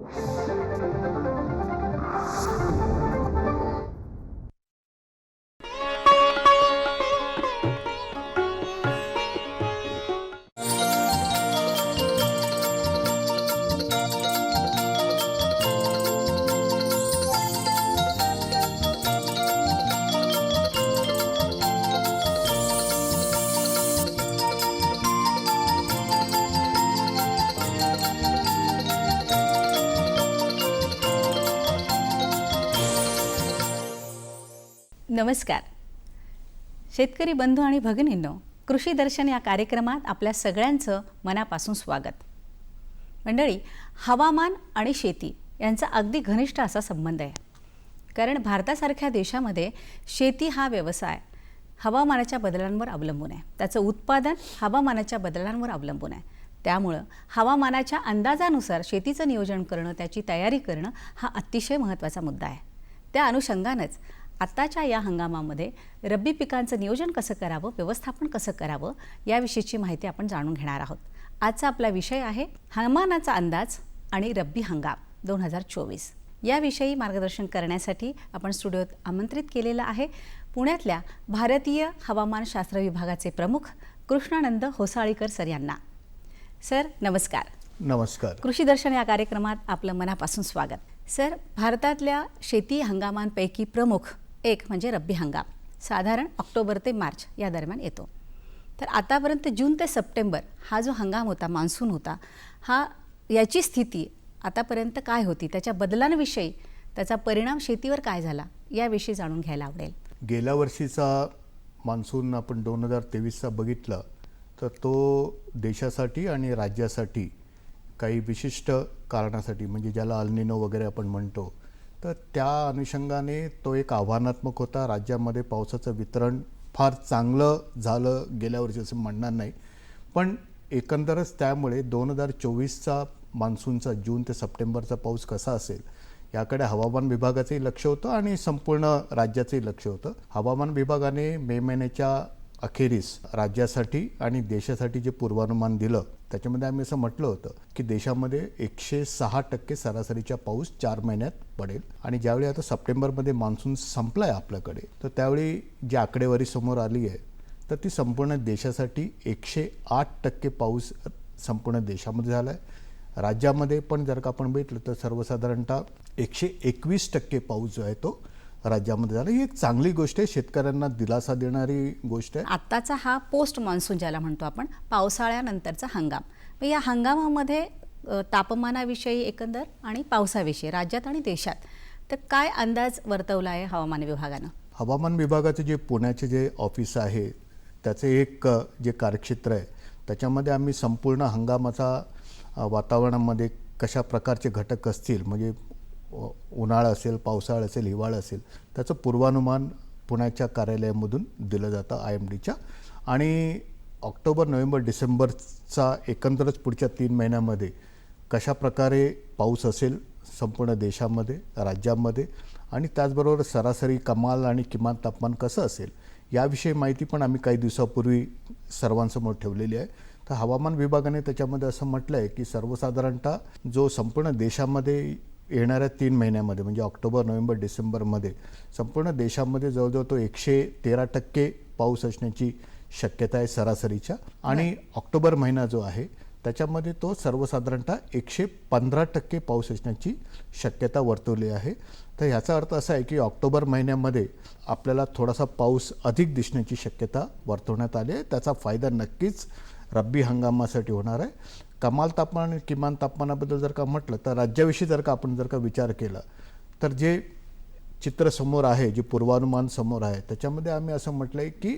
Thank you. नमस्कार. शेतकरी बंधू आणि भगिनींनो कृषी दर्शन या कार्यक्रमात आपल्या सगळ्यांचं मनापासून स्वागत. मंडळी हवामान आणि शेती यांचा अगदी घनिष्ठ असा संबंध आहे. कारण भारतासारख्या देशामध्ये शेती हा व्यवसाय हवामानाच्या बदलांवर अवलंबून आहे. त्याचं उत्पादन हवामानाच्या बदलांवर अवलंबून आहे. त्यामुळं हवामानाच्या अंदाजानुसार शेतीचं नियोजन करणं त्याची तयारी करणं हा अतिशय महत्त्वाचा मुद्दा आहे. त्या अनुषंगानंच आत्ताच्या या हंगामामध्ये रब्बी पिकांचं नियोजन कसं करावं व्यवस्थापन कसं करावं याविषयीची माहिती आपण जाणून घेणार आहोत. आजचा आपला विषय आहे हवामानाचा अंदाज आणि रब्बी हंगाम दोन हजार चोवीस. याविषयी मार्गदर्शन करण्यासाठी आपण स्टुडिओत आमंत्रित केलेलं आहे पुण्यातल्या भारतीय हवामानशास्त्र विभागाचे प्रमुख कृष्णानंद होसाळीकर सर यांना. सर नमस्कार. नमस्कार. कृषी दर्शन या कार्यक्रमात आपलं मनापासून स्वागत. सर भारतातल्या शेती हंगामांपैकी प्रमुख एक म्हणजे रब्बी हंगाम. साधारण ऑक्टोबर ते मार्च या दरम्यान येतो. तर आतापर्यंत जून ते सप्टेंबर हा जो हंगाम होता मान्सून होता हा याची स्थिती आतापर्यंत काय होती त्याच्या बदलांविषयी त्याचा परिणाम शेतीवर काय झाला याविषयी जाणून घ्यायला आवडेल. गेल्या वर्षीचा मान्सून आपण दोन हजार तेवीसचा बघितला तर तो देशासाठी आणि राज्यासाठी काही विशिष्ट कारणासाठी म्हणजे ज्याला अल्निनो वगैरे आपण म्हणतो तर त्या अनुषंगाने तो एक आव्हानात्मक होता. राज्यामध्ये पावसाचं वितरण फार चांगलं झालं गेल्या वर्षी असं म्हणणार नाही. पण एकंदरच त्यामुळे दोन हजार चोवीसचा मान्सूनचा जून ते सप्टेंबरचा पाऊस कसा असेल याकडे हवामान विभागाचंही लक्ष होतं आणि संपूर्ण राज्याचंही लक्ष होतं. हवामान विभागाने मे महिन्याच्या अखेरीस राज्यासाठी आणि देशासाठी जे पूर्वानुमान दिलं त्याच्यामध्ये आम्ही असं म्हटलं होतं की देशामध्ये एकशे सहा टक्के सरासरीच्या पाऊस चार महिन्यात पडेल. आणि ज्यावेळी आता सप्टेंबरमध्ये मान्सून संपला आहे आपल्याकडे तर त्यावेळी जी आकडेवारी समोर आली आहे तर ती संपूर्ण देशासाठी एकशे आठ टक्के पाऊस संपूर्ण देशामध्ये झाला आहे राज्यामध्ये पण जर का आपण भेटलं तर सर्वसाधारणतः एकशे एकवीस टक्के पाऊस जो आहे तो राज्यामध्ये झाला. ही एक चांगली गोष्ट आहे. शेतकऱ्यांना दिलासा देणारी गोष्ट आहे. आत्ताचा हा पोस्ट मान्सून ज्याला म्हणतो आपण पावसाळ्यानंतरचा हंगाम. मग या हंगामामध्ये तापमानाविषयी एकंदर आणि पावसाविषयी राज्यात आणि देशात तर काय अंदाज वर्तवला आहे हवामान विभागानं? हवामान विभागाचे जे पुण्याचे जे ऑफिस आहे त्याचे एक जे कार्यक्षेत्र आहे त्याच्यामध्ये आम्ही संपूर्ण हंगामाचा वातावरणामध्ये कशा प्रकारचे घटक असतील म्हणजे उन्हाळा असेल पावसाळा असेल हिवाळा असेल त्याचं पूर्वानुमान पुण्याच्या कार्यालयामधून दिलं जातं आय एम डीच्या. आणि ऑक्टोबर नोव्हेंबर डिसेंबरचा एकंदरच पुढच्या तीन महिन्यामध्ये कशा प्रकारे पाऊस असेल संपूर्ण देशामध्ये राज्यामध्ये आणि त्याचबरोबर सरासरी कमाल आणि किमान तापमान कसं असेल याविषयी माहिती पण आम्ही काही दिवसापूर्वी सर्वांसमोर ठेवलेली आहे. तर हवामान विभागाने त्याच्यामध्ये असं म्हटलं आहे की सर्वसाधारणतः जो संपूर्ण देशामध्ये येणाऱ्या तीन महिन्यामध्ये म्हणजे ऑक्टोबर नोव्हेंबर डिसेंबरमध्ये संपूर्ण देशामध्ये जवळजवळ तो एकशे तेरा टक्के पाऊस असण्याची शक्यता आहे सरासरीच्या. आणि ऑक्टोबर महिना जो आहे त्याच्यामध्ये तो सर्वसाधारणतः एकशे पंधरा टक्के पाऊस असण्याची शक्यता वर्तवली आहे. तर ह्याचा अर्थ असा आहे की ऑक्टोबर महिन्यामध्ये आपल्याला थोडासा पाऊस अधिक दिसण्याची शक्यता वर्तवण्यात आली आहे. त्याचा फायदा नक्कीच रब्बी हंगामासाठी होणार आहे. कमाल तापमान आणि किमान तापमानाबद्दल जर का म्हटलं तर राज्याविषयी जर का आपण जर का विचार केला तर जे चित्र समोर आहे जे पूर्वानुमान समोर आहे त्याच्यामध्ये आम्ही असं म्हटलं आहे की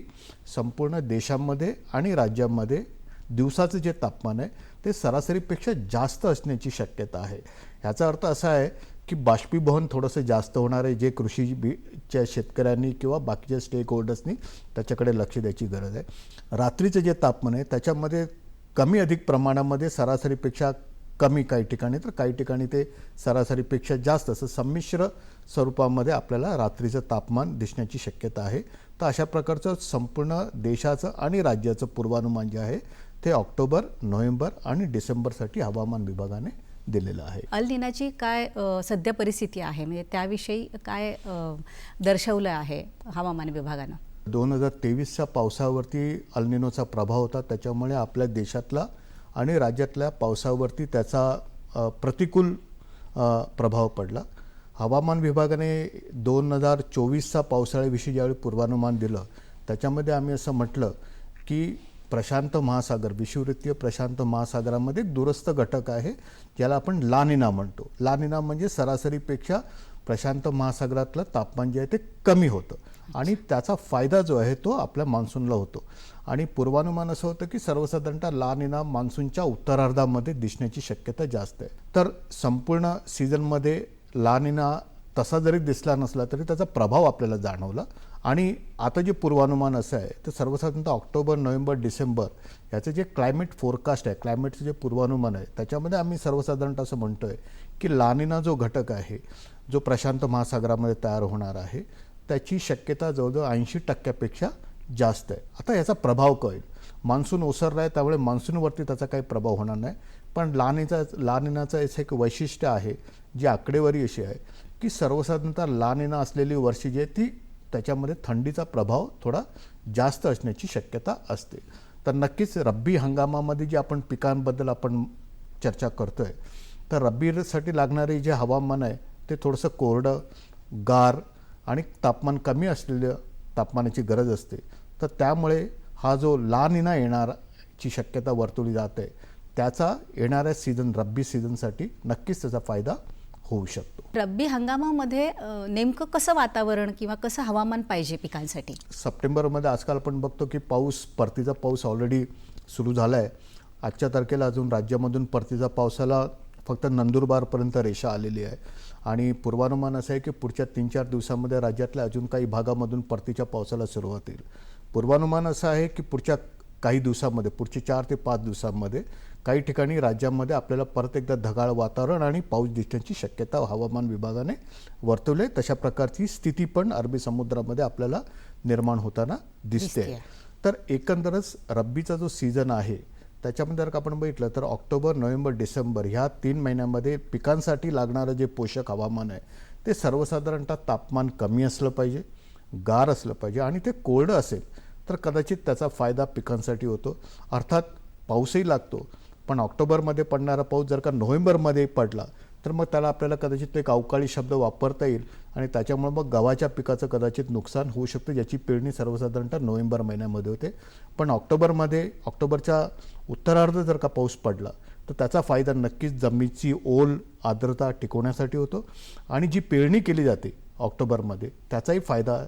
संपूर्ण देशामध्ये आणि राज्यामध्ये दिवसाचं जे तापमान आहे ते सरासरीपेक्षा जास्त असण्याची शक्यता आहे. ह्याचा अर्थ असा आहे की बाष्पीभवन थोडंसं जास्त होणार आहे जे कृषी बीच्या शेतकऱ्यांनी किंवा बाकीच्या स्टेक होल्डर्सनी त्याच्याकडे लक्ष द्यायची गरज आहे. रात्रीचं जे तापमान आहे त्याच्यामध्ये कमी अधिक प्रमाणामध्ये सरासरीपेक्षा कमी काही ठिकाणी तर काही ठिकाणी ते सरासरीपेक्षा जास्त असं संमिश्र स्वरूपामध्ये आपल्याला रात्रीचं तापमान दिसण्याची शक्यता आहे. तर अशा प्रकारचं संपूर्ण देशाचं आणि राज्याचं पूर्वानुमान जे आहे ते ऑक्टोबर नोव्हेंबर आणि डिसेंबरसाठी हवामान विभागाने दिलेलं आहे. अल निनाची काय सध्या परिस्थिती आहे? म्हणजे त्याविषयी काय दर्शवलं आहे हवामान विभागानं? दोन हजार तेवीसच्या पावसावरती अल्निनोचा प्रभाव होता. त्याच्यामुळे आपल्या देशातला आणि राज्यातल्या पावसावरती त्याचा प्रतिकूल प्रभाव पडला. हवामान विभागाने दोन हजार चोवीसचा पावसाळ्याविषयी ज्यावेळी पूर्वानुमान दिलं त्याच्यामध्ये आम्ही असं म्हटलं की प्रशांत महासागर विषुवृत्तीय प्रशांत महासागरामध्ये दुरस्त घटक आहे ज्याला आपण लानिना म्हणतो. लानिना म्हणजे सरासरीपेक्षा प्रशांत महासागरातलं तापमान जे आहे ते कमी होतं. आणि त्याचा फायदा जो आहे तो आपल्या मान्सूनला होतो. आणि पूर्वानुमान असं होतं की सर्वसाधारणतः लानिना मान्सूनच्या उत्तरार्धामध्ये दिसण्याची शक्यता जास्त आहे. तर संपूर्ण सीझनमध्ये लानिना तसा जरी दिसला नसला तरी त्याचा प्रभाव आपल्याला जाणवला. आणि आता जे पूर्वानुमान असं आहे तर सर्वसाधारणतः ऑक्टोबर नोव्हेंबर डिसेंबर याचं जे क्लायमेट फोरकास्ट आहे क्लायमेटचं जे पूर्वानुमान आहे त्याच्यामध्ये आम्ही सर्वसाधारणतः असं म्हणतो आहे की लानिना जो घटक आहे जो प्रशांत महासागरामध्ये तयार होणार आहे त्याची शक्यता जवळजवळ ऐंशी टक्क्यापेक्षा जास्त आहे. आता याचा प्रभाव कळेल मान्सून ओसरला आहे त्यामुळे मान्सूनवरती त्याचा काही प्रभाव होणार नाही. पण लानिचा लानिनाचं असं एक वैशिष्ट्य आहे जी आकडेवारी अशी आहे की सर्वसाधारणतः लानिना असलेली वर्षी जी आहे ती त्याच्यामध्ये थंडीचा प्रभाव थोडा जास्त असण्याची शक्यता असते. तर नक्कीच रब्बी हंगामामध्ये जे आपण पिकांबद्दल आपण चर्चा करतो आहे तर रब्बीसाठी लागणारे जे हवामान आहे ते थोडंसं कोरडं गार आणि तापमान कमी असलेलं तापमानाची गरज असते. तर त्यामुळे हा जो लानिना येणारची शक्यता वर्तवली जाते त्याचा येणाऱ्या सीझन रब्बी सीझनसाठी नक्कीच त्याचा फायदा होऊ शकतो. रब्बी हंगामामध्ये नेमकं कसं वातावरण किंवा कसं हवामान पाहिजे पिकांसाठी? सप्टेंबरमध्ये आजकाल आपण बघतो की पाऊस परतीचा पाऊस ऑलरेडी सुरू झाला आहे आजच्या तारखेला अजून राज्यामधून परतीचा पावसाला फक्त नंदुरबारपर्यंत रेषा आलेली आहे. आणि पूर्वानुमान असं आहे की पुढच्या तीन चार दिवसामध्ये राज्यातल्या अजून काही भागामधून परतीच्या पावसाला सुरुवात येईल पूर्वानुमान असं आहे की पुढच्या काही दिवसामध्ये पुढचे चार ते पाच दिवसांमध्ये काही ठिकाणी राज्यामध्ये आपल्याला परत एकदा ढगाळ वातावरण आणि पाऊस दिसण्याची शक्यता हवामान विभागाने वर्तवली आहे. तशा प्रकारची स्थिती पण अरबी समुद्रामध्ये आपल्याला निर्माण होताना दिसते. तर एकंदरच रब्बीचा जो सीझन आहे त्याच्यामध्ये जर का आपण बघितलं तर ऑक्टोबर नोव्हेंबर डिसेंबर ह्या तीन महिन्यामध्ये पिकांसाठी लागणारं जे पोषक हवामान आहे ते सर्वसाधारणतः तापमान कमी असलं पाहिजे गार असलं पाहिजे आणि ते कोरडं असेल तर कदाचित त्याचा फायदा पिकांसाठी होतो. अर्थात पाऊसही लागतो पण ऑक्टोबरमध्ये पडणारा पाऊस जर का नोव्हेंबरमध्ये पडला तर मग त्याला आपल्याला कदाचित तो एक अवकाळी शब्द वापरता येईल आणि त्याच्यामुळे मग गव्हाच्या पिकाचं कदाचित नुकसान होऊ शकतं ज्याची पेरणी सर्वसाधारणतः नोव्हेंबर महिन्यामध्ये होते. पण ऑक्टोबरमध्ये ऑक्टोबरच्या उत्तरार्ध जर का पाऊस पडला तर त्याचा फायदा नक्कीच जमिनीची ओल आर्द्रता टिकवण्यासाठी होतो आणि जी पेरणी केली जाते ऑक्टोबरमध्ये त्याचाही फायदा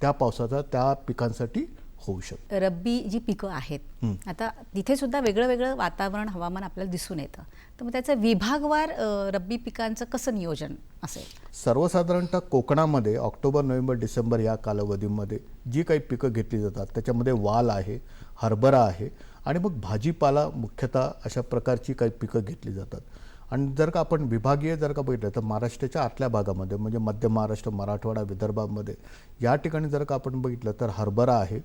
त्या पावसाचा त्या पिकांसाठी होऊ शकतो. रब्बी जी पिकं आहेत आता तिथे सुद्धा वेगळं वेगळं वातावरण हवामान आपल्याला दिसून येतं. तर मग त्याचं विभागवार रब्बी पिकांचं कसं नियोजन असेल? सर्वसाधारणतः कोकणामध्ये ऑक्टोबर नोव्हेंबर डिसेंबर या कालावधीमध्ये जी काही पिकं घेतली जातात त्याच्यामध्ये वाल आहे हरभरा आहे आणि मग भाजीपाला मुख्यतः अशा प्रकारची काही पिकं घेतली जातात. आणि जर का आपण विभागीय जर का बघितलं तर महाराष्ट्राच्या आतल्या भागामध्ये म्हणजे मध्य महाराष्ट्र मराठवाडा विदर्भामध्ये या ठिकाणी जर का आपण बघितलं तर हरभरा आहे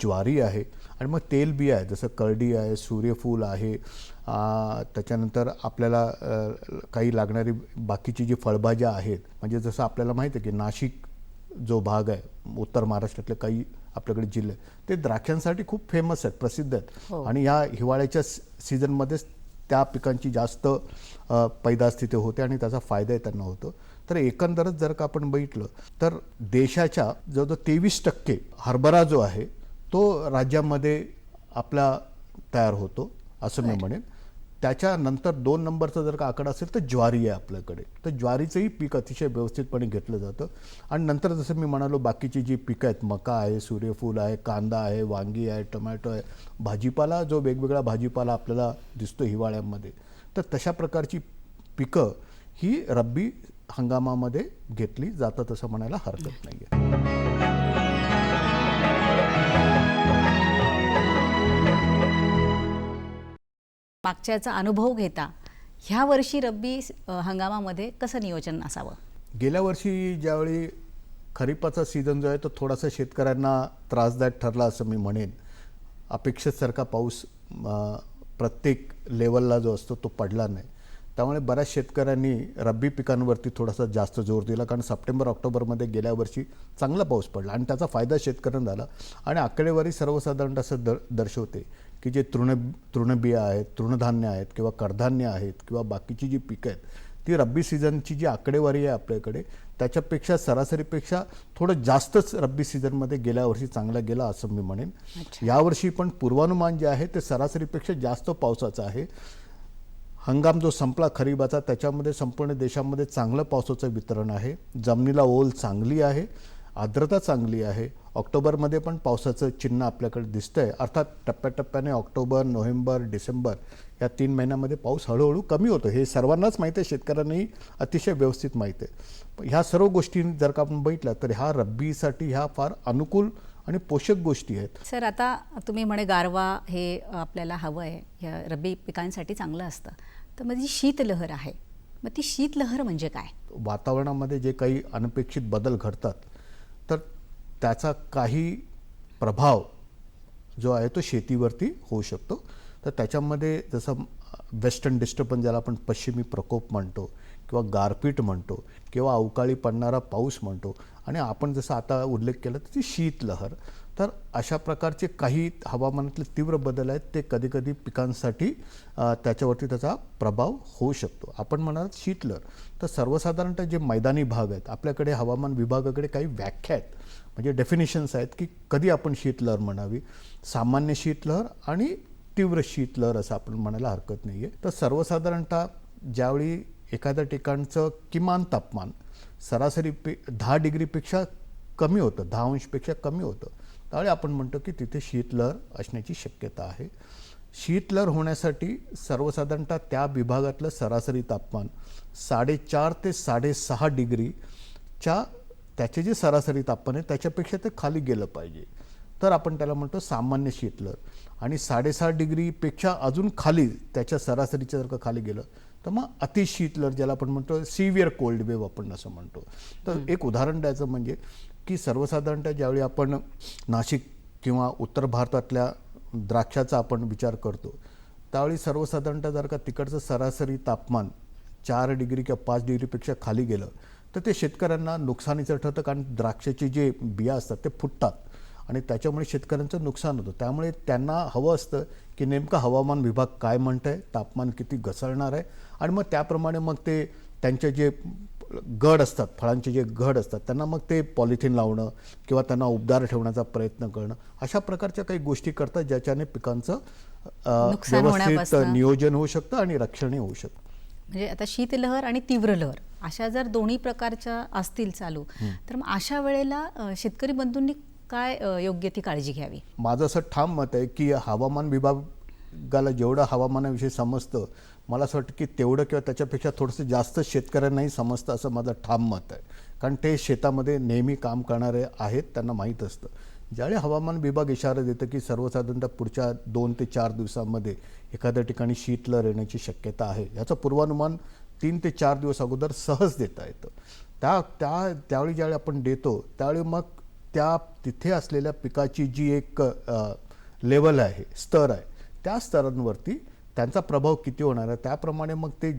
ज्वारी आहे आणि मग तेलबिया आहे जसं करडी आहे सूर्यफूल आहे. त्याच्यानंतर आपल्याला काही लागणारी बाकीची जी फळभाज्या आहेत म्हणजे जसं आपल्याला माहिती आहे की नाशिक जो भाग आहे उत्तर महाराष्ट्रातले काही आपल्याकडे जिल्हे ते द्राक्षांसाठी खूप फेमस आहेत प्रसिद्ध हो. आहेत आणि या हिवाळ्याच्या सीझनमध्येच त्या पिकांची जास्त पैदास तिथे होते आणि त्याचा फायदाही त्यांना होतो. तर एकंदरच जर का आपण बघितलं तर देशाच्या जवळजवळ तेवीस टक्के हरभरा जो आहे तो राज्यामध्ये आपला तयार होतो असं मी म्हणेन. त्याच्यानंतर दोन नंबरचा जर का आकडा असेल तर ज्वारी आहे आपल्याकडे. तर ज्वारीचंही पीक अतिशय व्यवस्थितपणे घेतलं जातं. आणि नंतर जसं मी म्हणालो बाकीची जी पिकं आहेत मका आहे सूर्यफूल आहे कांदा आहे वांगी आहे टोमॅटो आहे भाजीपाला जो वेगवेगळा भाजीपाला आपल्याला दिसतो हिवाळ्यामध्ये तर तशा प्रकारची पिकं ही रब्बी हंगामामध्ये घेतली जातात असं म्हणायला हरकत नाही मागच्याचा अनुभव घेता ह्या वर्षी रब्बी हंगामामध्ये कसं नियोजन असावं? गेल्या वर्षी ज्यावेळी खरीपाचा सीझन जो आहे तो थोडासा शेतकऱ्यांना त्रासदायक ठरला असं मी म्हणेन. अपेक्षेसारखा पाऊस प्रत्येक लेवलला जो असतो तो पडला नाही. त्यामुळे बऱ्याच शेतकऱ्यांनी रब्बी पिकांवरती थोडासा जास्त जोर दिला कारण सप्टेंबर ऑक्टोबरमध्ये गेल्या वर्षी चांगला पाऊस पडला आणि त्याचा फायदा शेतकऱ्यांना झाला. आणि आकडेवारी सर्वसाधारण असं दर दर्शवते. की जे तृण तृणबिया आहेत तृणधान्य आहेत किंवा कडधान्य आहेत किंवा बाकीची जी पिकं आहेत ती रब्बी सीझनची जी आकडेवारी आहे आपल्याकडे त्याच्यापेक्षा सरासरीपेक्षा थोडं जास्तच रब्बी सीझनमध्ये गेल्या वर्षी चांगला गेला असं मी म्हणेन. यावर्षी पण पूर्वानुमान जे आहे ते सरासरीपेक्षा जास्त पावसाचं आहे. हंगाम जो संपला खरीबाचा त्याच्यामध्ये संपूर्ण देशामध्ये चांगलं पावसाचं वितरण आहे. जमिनीला ओल चांगली आहे. आर्द्रता चांगली आहे. ऑक्टोबरमध्ये पण पावसाचं चिन्ह आपल्याकडे दिसतंय. अर्थात टप्प्याटप्प्याने ऑक्टोबर नोव्हेंबर डिसेंबर या तीन महिन्यामध्ये पाऊस हळूहळू कमी होतो. हे सर्वांनाच माहिती आहे. शेतकऱ्यांनाही अतिशय व्यवस्थित माहिती आहे. ह्या सर्व गोष्टी जर का आपण बघितल्या तर ह्या रब्बीसाठी ह्या फार अनुकूल आणि पोषक गोष्टी आहेत. सर आता तुम्ही म्हणे गारवा हे आपल्याला हवं आहे या रब्बी पिकांसाठी चांगलं असतं. तर मग जी शीतलहर आहे मग ती शीतलहर म्हणजे काय? वातावरणामध्ये जे काही अनपेक्षित बदल घडतात त्याचा काही प्रभाव जो आहे तो शेतीवरती होऊ शकतो. तर त्याच्यामध्ये जसं वेस्टर्न डिस्टर्बन्स ज्याला आपण पश्चिमी प्रकोप म्हणतो किंवा गारपीट म्हणतो किंवा अवकाळी पडणारा पाऊस म्हणतो आणि आपण जसं आता उल्लेख केला तर ती शीतलहर. तर अशा प्रकारचे काही हवामानातले तीव्र बदल आहेत ते कधीकधी पिकांसाठी त्याच्यावरती त्याचा प्रभाव होऊ शकतो. आपण म्हणाल शीतलहर. तर सर्वसाधारणतः जे मैदानी भाग आहेत आपल्याकडे हवामान विभागाकडे काही व्याख्या आहेत. म्हणजे डेफिनेशन्स आहेत की कधी आपण शीतलहर म्हणावी? सामान्य शीतलहर आणि तीव्र शीतलहर असं आपण म्हणायला हरकत नाही आहे तर सर्वसाधारणतः ज्यावेळी एखाद्या ठिकाणचं किमान तापमान सरासरी पे दहा डिग्रीपेक्षा कमी होतं दहा अंशपेक्षा कमी होतं त्यावेळी आपण म्हणतो की तिथे शीतलहर असण्याची शक्यता आहे. शीतलहर होण्यासाठी सर्वसाधारणतः त्या विभागातलं सरासरी तापमान साडेचार ते साडेसहा डिग्रीच्या त्याचे जे सरासरी तापमान आहे त्याच्यापेक्षा ते खाली गेलं पाहिजे. तर आपण त्याला म्हणतो सामान्य शीतलहर. आणि साडेसहा डिग्रीपेक्षा अजून खाली त्याच्या सरासरीच्या जर का खाली गेलं तर मग अतिशीतलहर ज्याला आपण म्हणतो सिव्हिअर कोल्ड वेव्ह आपण असं म्हणतो. तर एक उदाहरण द्यायचं म्हणजे की सर्वसाधारणतः ज्यावेळी आपण नाशिक किंवा उत्तर भारतातल्या द्राक्षाचा आपण विचार करतो त्यावेळी सर्वसाधारणतः जर का तिकडचं सरासरी तापमान चार डिग्री किंवा पाच डिग्रीपेक्षा खाली गेलं तर ते शेतकऱ्यांना नुकसानीचं ठरतं कारण द्राक्षाचे जे बिया असतात ते फुटतात. आणि त्याच्यामुळे शेतकऱ्यांचं नुकसान होतं. त्यामुळे त्यांना हवं असतं की नेमकं हवामान विभाग काय म्हणतं आहे तापमान किती घसरणार आहे आणि मग त्याप्रमाणे मग ते त्यांचे जे गड असतात फळांचे जे घड असतात त्यांना मग ते पॉलिथिन लावणं किंवा त्यांना उबदार ठेवण्याचा प्रयत्न करणं अशा प्रकारच्या काही गोष्टी करतात ज्याच्याने पिकांचं व्यवस्थित. नियोजन होऊ शकतं आणि रक्षणही होऊ शकतं. म्हणजे आता शीतलहर आणि तीव्र लहर अशा जर दोन्ही प्रकारच्या असतील चालू तर मग अशा वेळेला शेतकरी बंधूंनी काय योग्य ती काळजी घ्यावी? माझं असं ठाम मत आहे की हवामान विभागाला जेवढं हवामानाविषयी समजतं मला असं वाटतं की तेवढं किंवा त्याच्यापेक्षा थोडंसं जास्त शेतकऱ्यांनाही समजतं असं माझं ठाम मत आहे. कारण ते शेतामध्ये नेहमी काम करणारे आहेत त्यांना माहीत असतं. ज्यावेळी हवामान विभाग इशारा देतं की सर्वसाधारणतः पुढच्या दोन ते चार दिवसामध्ये एखाद्या ठिकाणी शीतलहर येण्याची शक्यता आहे. याचं पूर्वानुमान तीन ते चार दिवस अगोदर सहज देता येतं. त्या त्या त्यावेळी ज्यावेळी आपण देतो त्यावेळी मग त्या तिथे असलेल्या पिकाची जी एक लेवल आहे स्तर आहे त्या स्तरांवरती त्यांचा प्रभाव किती होणार आहे त्याप्रमाणे मग ते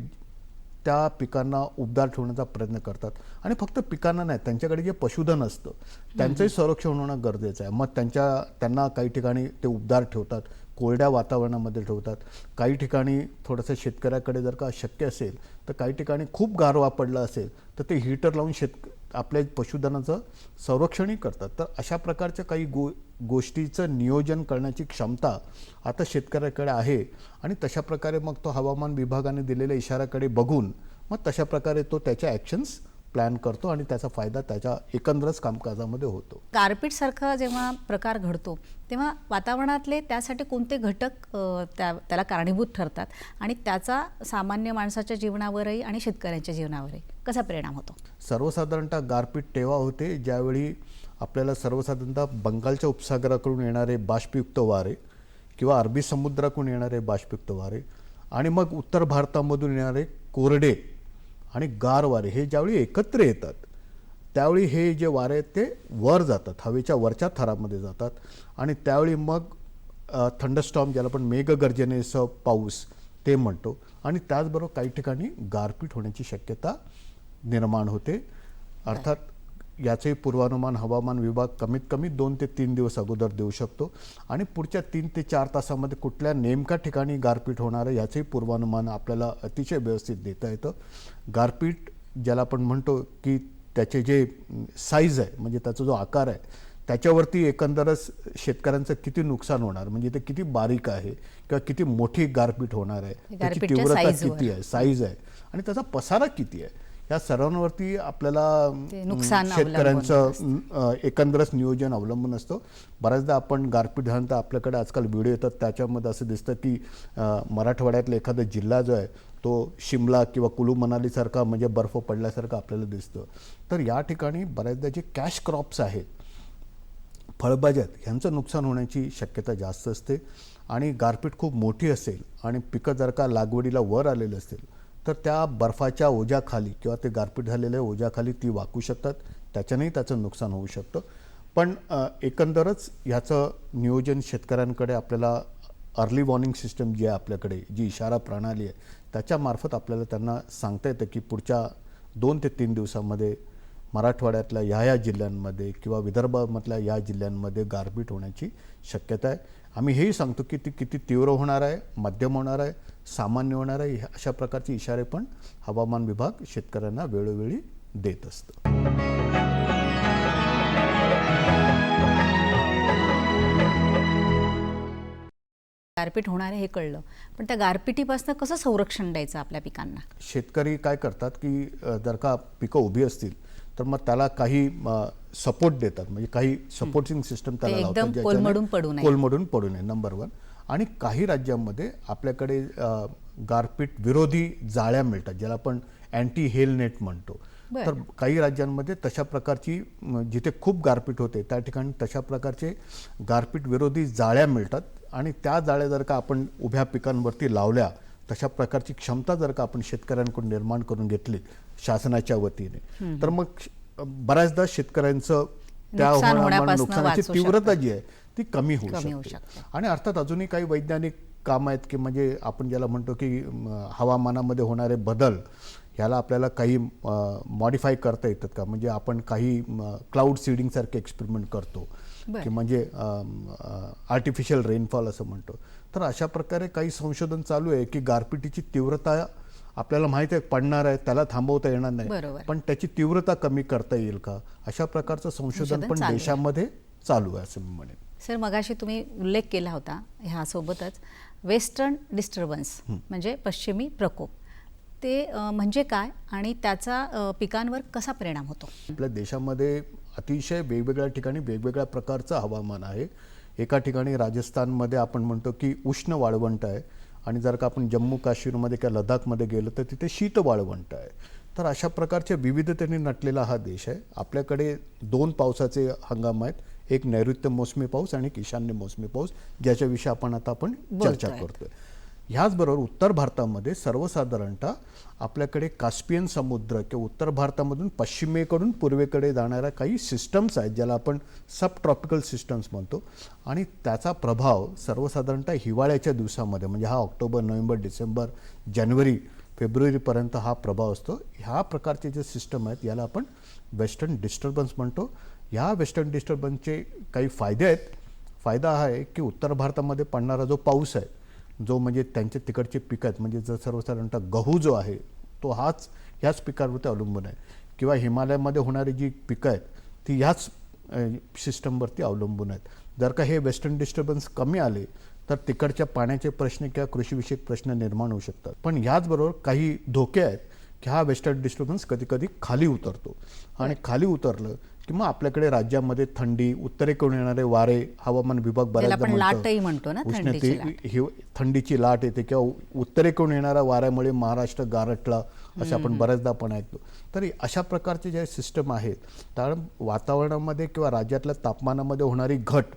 त्या पिकांना उबदार ठेवण्याचा प्रयत्न करतात. आणि फक्त पिकांना नाही त्यांच्याकडे जे पशुधन असतं त्यांचंही संरक्षण होणं गरजेचं आहे. मग त्यांच्या त्यांना काही ठिकाणी ते उबदार ठेवतात. कोरड्या वातावरणामध्ये ठेवतात. काही ठिकाणी थोडंसं शेतकऱ्याकडे जर का शक्य असेल तर काही ठिकाणी खूप गारवा पडला असेल तर ते हीटर लावून शेत आपल्या पशुधनाचं संरक्षणही करतात. तर अशा प्रकारच्या काही गो गोष्टीचं नियोजन करण्याची क्षमता आता शेतकऱ्याकडे आहे आणि तशा प्रकारे मग तो हवामान विभागाने दिलेल्या इशाऱ्याकडे बघून मग तशा प्रकारे तो त्याच्या ॲक्शन्स प्लॅन करतो आणि त्याचा फायदा त्याच्या एकंदरच कामकाजामध्ये होतो. गारपीट सारखा जेव्हा प्रकार घडतो तेव्हा वातावरणातले त्यासाठी कोणते घटक त्या त्याला कारणीभूत ठरतात? आणि त्याचा सामान्य माणसाच्या जीवनावरही आणि शेतकऱ्यांच्या जीवनावरही कसा परिणाम होतो? सर्वसाधारणतः गारपीट तेव्हा होते ज्यावेळी आपल्याला सर्वसाधारणतः बंगालच्या उपसागराकडून येणारे बाष्पयुक्त वारे किंवा अरबी समुद्राकडून येणारे बाष्पयुक्त वारे आणि मग उत्तर भारतामधून येणारे कोरडे आणि गार वारे हे ज्यावेळी एकत्र येतात त्यावेळी हे जे वारे आहेत ते वर जातात हवेच्या वरच्या थरामध्ये जातात. आणि त्यावेळी मग थंडस्टॉम ज्याला आपण मेघगर्जनेसह पाऊस ते म्हणतो. आणि त्याचबरोबर काही ठिकाणी गारपीट होण्याची शक्यता निर्माण होते. अर्थात याचे पूर्वानुमान हवामान विभाग कमीत कमी दोन ते तीन दिवस अगोदर देऊ शकतो. आणि पुढच्या तीन ते चार तासामध्ये कुठल्या नेमक्या ठिकाणी गारपीट होणार आहे याचंही पूर्वानुमान आपल्याला अतिशय व्यवस्थित देता येतं. गारपीट ज्याला आपण म्हणतो की त्याचे जे साईज आहे म्हणजे त्याचा जो आकार आहे त्याच्यावरती एकंदरच शेतकऱ्यांचं किती नुकसान होणार? म्हणजे ते किती बारीक आहे किंवा किती मोठी गारपीट होणार आहे? त्याची तीव्रता. किती आहे? साईज आहे. आणि त्याचा पसारा किती आहे? या सर्वांवरती आपल्याला शेतकऱ्यांचं एकंदरच नियोजन अवलंबून असतं. बऱ्याचदा आपण गारपीट झाल्यानंतर आपल्याकडे आजकाल व्हिडिओ येतात. त्याच्यामध्ये असं दिसतं की मराठवाड्यातला एखादा जिल्हा जो आहे तो शिमला किंवा कुलू मनालीसारखा म्हणजे बर्फ पडल्यासारखं आपल्याला दिसतं. तर या ठिकाणी बऱ्याचदा जे कॅश क्रॉप्स आहेत फळभाज्यात ह्यांचं नुकसान होण्याची शक्यता जास्त असते. आणि गारपीट खूप मोठी असेल आणि पिकं जर का लागवडीला वर आलेले असतील तर त्या बर्फाच्या ओझ्याखाली किंवा ते गारपीट झालेल्या ओझ्याखाली ती वाकू शकतात. त्याच्यानेही त्याचं नुकसान होऊ शकतं. पण एकंदरच ह्याचं नियोजन शेतकऱ्यांकडे आपल्याला अर्ली वॉर्निंग सिस्टम जी आहे आपल्याकडे जी इशारा प्रणाली आहे त्याच्यामार्फत आपल्याला त्यांना सांगता येतं की पुढच्या दोन ते तीन दिवसामध्ये मराठवाड्यातल्या ह्या ह्या जिल्ह्यांमध्ये किंवा विदर्भामधल्या या जिल्ह्यांमध्ये गारपीट होण्याची शक्यता आहे. आम्ही हेही सांगतो की ती किती तीव्र होणार आहे मध्यम होणार आहे सामान्य ह्या- अशा प्रकारचे इशारे पण हवामान विभाग शेतकऱ्यांना वेळोवेळी देत असतं. गारपीट होणार आहे हे कळलं. पण त्या गारपिटीपासून कसं संरक्षण द्यायचं आपल्या पिकांना? शेतकरी काय करतात की जर का पिकं उभी असतील तर मग त्याला काही सपोर्ट देतात. म्हणजे काही सपोर्टिंग सिस्टम त्याला कोलमडून पडू नये. कोलमडून पडू नये नंबर वन. आणि काही राज्यांमध्ये आपल्याकडे गारपीट विरोधी जाळ्या मिळतात ज्याला आपण अँटी हेल नेट म्हणतो. तर काही राज्यांमध्ये तशा प्रकारची जिथे खूप गारपीट होते त्या ठिकाणी तशा प्रकारचे गारपीट विरोधी जाळ्या मिळतात. आणि त्या जाळ्या जर का आपण उभ्या पिकांवरती लावल्या तशा प्रकारची क्षमता जर का आपण शेतकऱ्यांकडून निर्माण करून घेतली शासनाच्या वतीने तर मग बऱ्याचदा शेतकऱ्यांचं त्या नुकसानाची तीव्रता जी आहे ती कमी होऊ शकते. आणि अर्थात अजूनही काही वैज्ञानिक काम आहेत की म्हणजे आपण ज्याला म्हणतो की हवामानामध्ये होणारे बदल ह्याला आपल्याला काही मॉडिफाय करता येतात का? म्हणजे आपण काही क्लाउड सीडिंग सारखे एक्सपेरिमेंट करतो. की म्हणजे आर्टिफिशियल रेनफॉल असं म्हणतो. तर अशा प्रकारे काही संशोधन चालू आहे की गारपिटीची तीव्रता आपल्याला माहिती आहे पडणार आहे त्याला थांबवता येणार नाही. पण त्याची तीव्रता कमी करता येईल का? अशा प्रकारचं संशोधन पण. देशामध्ये चालू आहे असं मी म्हणेन. सर मगाशी तुम्ही उल्लेख केला होता ह्यासोबतच वेस्टर्न डिस्टर्बन्स म्हणजे पश्चिमी प्रकोप. ते म्हणजे काय आणि त्याचा पिकांवर कसा परिणाम होतो? आपल्या देशामध्ये अतिशय वेगवेगळ्या ठिकाणी वेगवेगळ्या प्रकारचं हवामान आहे. एका ठिकाणी राजस्थानमध्ये आपण म्हणतो की उष्ण वाळवंट आहे. आणि जर का आपण जम्मू काश्मीरमध्ये किंवा लडाखमध्ये गेलो तर तिथे शीत वाळवंट आहे. तर अशा प्रकारच्या विविधतेने नटलेला हा देश आहे. आपल्याकडे दोन पावसाचे हंगाम आहेत. एक नैऋत्य मोसमी पाऊस आणि एक ईशान्य मोसमी पाऊस ज्याच्याविषयी आपण आता आपण चर्चा. करतोय. ह्याचबरोबर उत्तर भारतामध्ये सर्वसाधारणतः आपल्याकडे कास्पियन समुद्र किंवा उत्तर भारतामधून पश्चिमेकडून पूर्वेकडे जाणाऱ्या काही सिस्टम्स आहेत ज्याला आपण सब ट्रॉपिकल सिस्टम्स म्हणतो. आणि त्याचा प्रभाव सर्वसाधारणतः हिवाळ्याच्या दिवसामध्ये म्हणजे हा ऑक्टोबर नोव्हेंबर डिसेंबर जानेवारी फेब्रुवारीपर्यंत हा प्रभाव असतो. ह्या प्रकारचे जे सिस्टम आहेत याला आपण वेस्टर्न डिस्टर्बन्स म्हणतो. ह्या वेस्टर्न डिस्टर्बन्सचे काही फायदे आहेत. फायदा हा आहे की उत्तर भारतामध्ये पडणारा जो पाऊस आहे जो म्हणजे त्यांचे तिकडचे पिकं आहेत म्हणजे जर सर्वसाधारणतः गहू जो आहे तो हाच ह्याच पिकांवरती अवलंबून आहे. किंवा हिमालयामध्ये होणारी जी पिकं आहेत ती ह्याच सिस्टमवरती अवलंबून आहेत. जर का हे वेस्टर्न डिस्टर्बन्स कमी आले तर तिकडच्या पाण्याचे प्रश्न किंवा कृषीविषयक प्रश्न निर्माण होऊ शकतात. पण ह्याचबरोबर काही धोके आहेत की हा वेस्टर्न डिस्टर्बन्स कधीकधी खाली उतरतो. आणि खाली उतरलं की मग आपल्याकडे राज्यामध्ये थंडी उत्तरेकडून येणारे वारे हवामान विभाग बऱ्याचदा म्हणतो. लाटही म्हणतो ना, थंडीची उष्णते हिव थंडीची लाट येते किंवा उत्तरेकडून येणाऱ्या वाऱ्यामुळे महाराष्ट्र गारटला असं आपण बऱ्याचदा आपण ऐकतो. तर अशा प्रकारचे जे सिस्टम आहेत कारण वातावरणामध्ये किंवा राज्यातल्या तापमानामध्ये होणारी घट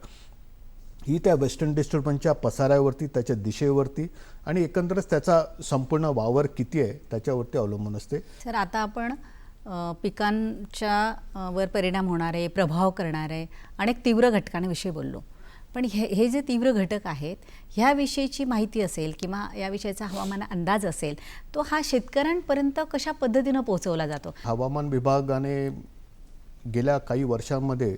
ही त्या वेस्टर्न डिस्टर्बन्सच्या पसाऱ्यावरती त्याच्या दिशेवरती आणि एकंदरच त्याचा संपूर्ण वावर किती आहे त्याच्यावरती अवलंबून असते. सर आता आपण पिकांच्या वर परिणाम होणारे प्रभाव करणारे अनेक तीव्र घटकांविषयी बोललो. पण हे हे जे तीव्र घटक आहेत ह्याविषयीची माहिती असेल किंवा याविषयीचा हवामान अंदाज असेल तो हा शेतकऱ्यांपर्यंत कशा पद्धतीनं पोहोचवला जातो? हवामान विभागाने गेल्या काही वर्षांमध्ये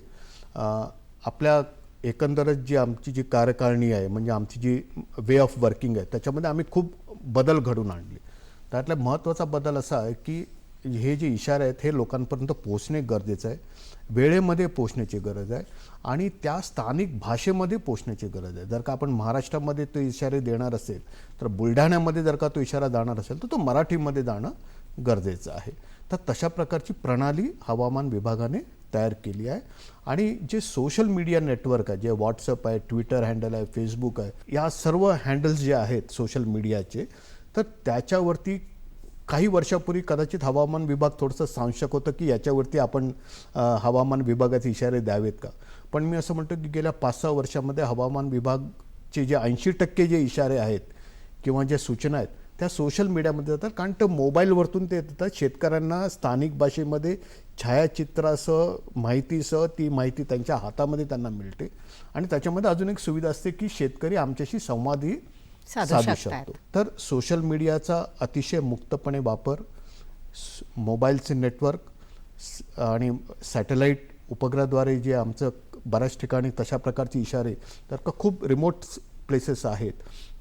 आपल्या एकंदरच जी आमची जी कार्यकारिणी आहे म्हणजे आमची जी वे ऑफ वर्किंग आहे त्याच्यामध्ये आम्ही खूप बदल घडून आणले. त्यातला महत्त्वाचा बदल असा आहे की हे जे इशारे आहेत हे लोकांपर्यंत पोचणे गरजेचं आहे. वेळेमध्ये पोचण्याची गरज आहे आणि त्या स्थानिक भाषेमध्ये पोचण्याची गरज आहे. जर का आपण महाराष्ट्रामध्ये तो इशारे देणार असेल तर बुलढाण्यामध्ये जर का तो इशारा जाणार असेल तर तो मराठीमध्ये जाणं गरजेचं आहे. तर तशा प्रकारची प्रणाली हवामान विभागाने तयार केली आहे. आणि जे सोशल मीडिया नेटवर्क आहे जे व्हॉट्सअप आहे ट्विटर हँडल आहे फेसबुक आहे या सर्व हँडल्स जे आहेत सोशल मीडियाचे तर त्याच्यावरती काही वर्षापूर्वी कदाचित हवामान विभाग थोडंसं सांशक होतं की याच्यावरती आपण हवामान विभागाचे इशारे द्यावेत का? पण मी असं म्हणतो की गेल्या पाच सहा वर्षामध्ये हवामान विभागचे जे ऐंशी टक्के जे इशारे आहेत किंवा ज्या सूचना आहेत त्या सोशल मीडियामध्ये जातात. कारण ते मोबाईलवरतून ते येतात. शेतकऱ्यांना स्थानिक भाषेमध्ये छायाचित्रासह माहितीसह ती माहिती त्यांच्या हातामध्ये त्यांना मिळते. आणि त्याच्यामध्ये अजून एक सुविधा असते की शेतकरी आमच्याशी संवादही साधू. शकतो. तर सोशल मीडियाचा अतिशय मुक्तपणे वापर स- मोबाईलचे नेटवर्क आणि सॅटेलाईट उपग्रहाद्वारे जे आमचं बऱ्याच ठिकाणी तशा प्रकारचे इशारे तर का खूप रिमोट प्लेसेस आहेत.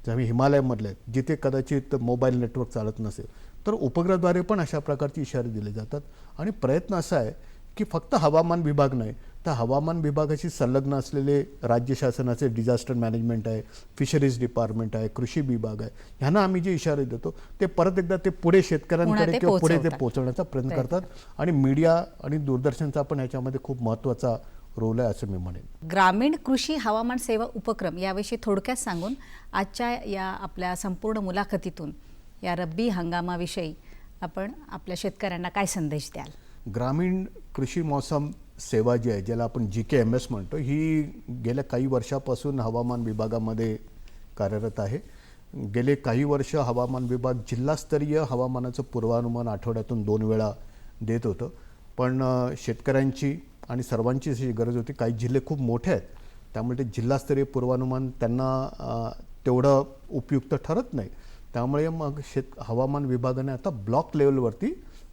जमी हिमालयामधले आहेत जिथे कदाचित मोबाईल नेटवर्क चालत नसेल तर उपग्रहाद्वारे पण अशा प्रकारचे इशारे दिले जातात. आणि प्रयत्न असा आहे की फक्त हवामान विभाग नाही तर हवामान विभागाशी संलग्न असलेले राज्य शासनाचे डिझास्टर मॅनेजमेंट आहे फिशरीज डिपार्टमेंट आहे कृषी विभाग आहे ह्यांना आम्ही जे इशारे देतो ते परत एकदा ते पुढे शेतकऱ्यांकडे ते किंवा पुढे ते. पोहोचवण्याचा प्रयत्न प्रयत्न. करतात आणि मीडिया आणि दूरदर्शनचा पण याच्यामध्ये खूप महत्त्वाचा रोल आहे असं मी म्हणेन ग्रामीण कृषी हवामान सेवा उपक्रम याविषयी थोडक्यात सांगून आजच्या या आपल्या संपूर्ण मुलाखतीतून या रब्बी हंगामाविषयी आपण आपल्या शेतकऱ्यांना काय संदेश द्याल ग्रामीण कृषी मौसम सेवा जी आहे ज्याला आपण जी के एम एस म्हणतो ही गेल्या काही वर्षापासून हवामान विभागामध्ये कार्यरत आहे. गेले काही वर्ष हवामान विभाग जिल्हास्तरीय हवामानाचं पूर्वानुमान आठवड्यातून दोन वेळा देत होतं. पण शेतकऱ्यांची आणि सर्वांची अशी गरज होती काही जिल्हे खूप मोठे आहेत त्यामुळे ते जिल्हास्तरीय पूर्वानुमान त्यांना तेवढं उपयुक्त ठरत नाही. त्यामुळे मग शेत हवामान विभागाने आता ब्लॉक लेवलवरती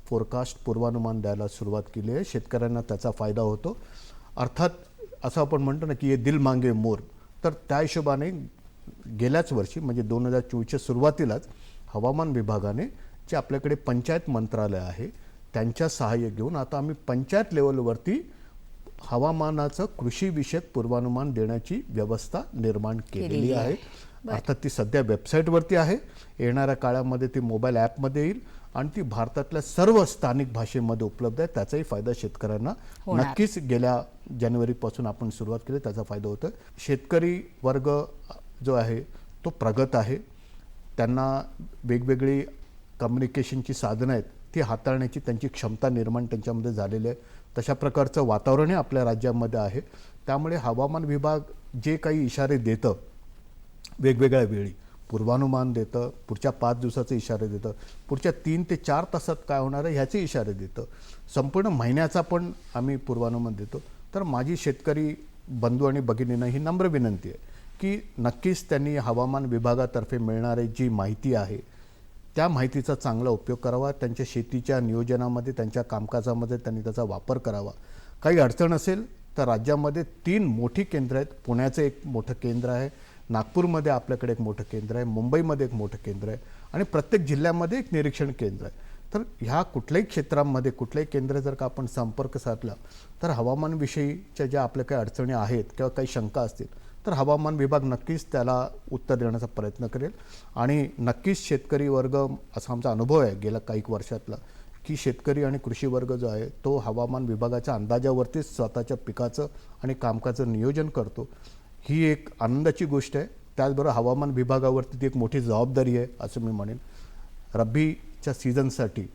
फोरकास्ट पूर्वानुमान द्यायला सुरुवात केली आहे. शेतकऱ्यांना त्याचा फायदा होतो. अर्थात असं आपण म्हणतो ना की हे दिल मांगे मोर. तर त्या हिशोबाने गेल्याच वर्षी म्हणजे दोन हजार चोवीसच्या सुरुवातीलाच हवामान विभागाने जे आपल्याकडे पंचायत मंत्रालय आहे त्यांच्या सहाय्य घेऊन आता आम्ही पंचायत लेवलवरती हवामानाचं कृषीविषयक पूर्वानुमान देण्याची व्यवस्था निर्माण केलेली. आहे. अर्थात ती सध्या वेबसाईटवरती आहे. येणाऱ्या काळामध्ये ती मोबाईल ॲपमध्ये येईल. आणि ती भारतातल्या सर्व स्थानिक भाषेमध्ये उपलब्ध आहे. त्याचाही फायदा शेतकऱ्यांना. नक्कीच गेल्या जानेवारीपासून आपण सुरुवात केली त्याचा फायदा होतो शेतकरी वर्ग जो आहे तो प्रगत आहे. त्यांना वेगवेगळी कम्युनिकेशनची साधनं आहेत. ती हाताळण्याची त्यांची क्षमता निर्माण त्यांच्यामध्ये झालेली आहे. तशा प्रकारचं वातावरणही आपल्या राज्यामध्ये आहे. त्यामुळे हवामान विभाग जे काही इशारे देतं वेगवेगळ्या वेळी पूर्वानुमान देतं पुढच्या पाच दिवसाचे इशारे देतं पुढच्या तीन ते चार तासात काय होणार आहे ह्याचे इशारे देतं. संपूर्ण महिन्याचा पण आम्ही पूर्वानुमान देतो. तर माझी शेतकरी बंधू आणि भगिनींना ही नम्र विनंती आहे की नक्कीच त्यांनी हवामान विभागातर्फे मिळणारी जी माहिती आहे त्या माहितीचा चांगला उपयोग करावा. त्यांच्या शेतीच्या नियोजनामध्ये त्यांच्या कामकाजामध्ये त्यांनी त्याचा वापर करावा. काही अडचण असेल तर राज्यामध्ये तीन मोठी केंद्र आहेत. पुण्याचं एक मोठं केंद्र आहे. नागपूरमध्ये आपल्याकडे एक मोठं केंद्र आहे मुंबईमध्ये एक मोठं केंद्र आहे आणि प्रत्येक जिल्ह्यामध्ये एक निरीक्षण केंद्र आहे. तर ह्या कुठल्याही क्षेत्रामध्ये कुठल्याही केंद्र जर का आपण संपर्क साधला तर हवामानविषयीच्या ज्या आपल्या काही अडचणी आहेत किंवा काही शंका असतील तर हवामान विभाग नक्कीच त्याला उत्तर देण्याचा प्रयत्न करेल. आणि नक्कीच शेतकरी वर्ग असा आमचा अनुभव आहे गेल्या काही वर्षातला की शेतकरी आणि कृषी वर्ग जो आहे तो हवामान विभागाच्या अंदाजावरतीच स्वतःच्या पिकाचं आणि कामकाचं नियोजन करतो. ही एक आनंदाची गोष्ट आहे. त्याचबरोबर हवामान विभागावरती ती एक मोठी जबाबदारी आहे असं मी म्हणेन. रब्बीच्या सीझनसाठी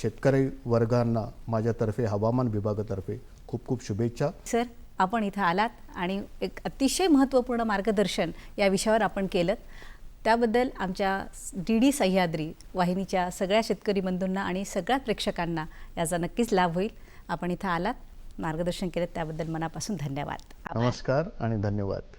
शेतकरी वर्गांना माझ्यातर्फे हवामान विभागातर्फे खूप खूप शुभेच्छा. सर आपण इथं आलात आणि एक अतिशय महत्त्वपूर्ण मार्गदर्शन या विषयावर आपण केलं. त्याबद्दल आमच्या डी डी सह्याद्री वाहिनीच्या सगळ्या शेतकरी बंधूंना आणि सगळ्या प्रेक्षकांना याचा नक्कीच लाभ होईल. आपण इथं आलात मार्गदर्शन केलं त्याबद्दल मनापासून धन्यवाद. नमस्कार आणि धन्यवाद.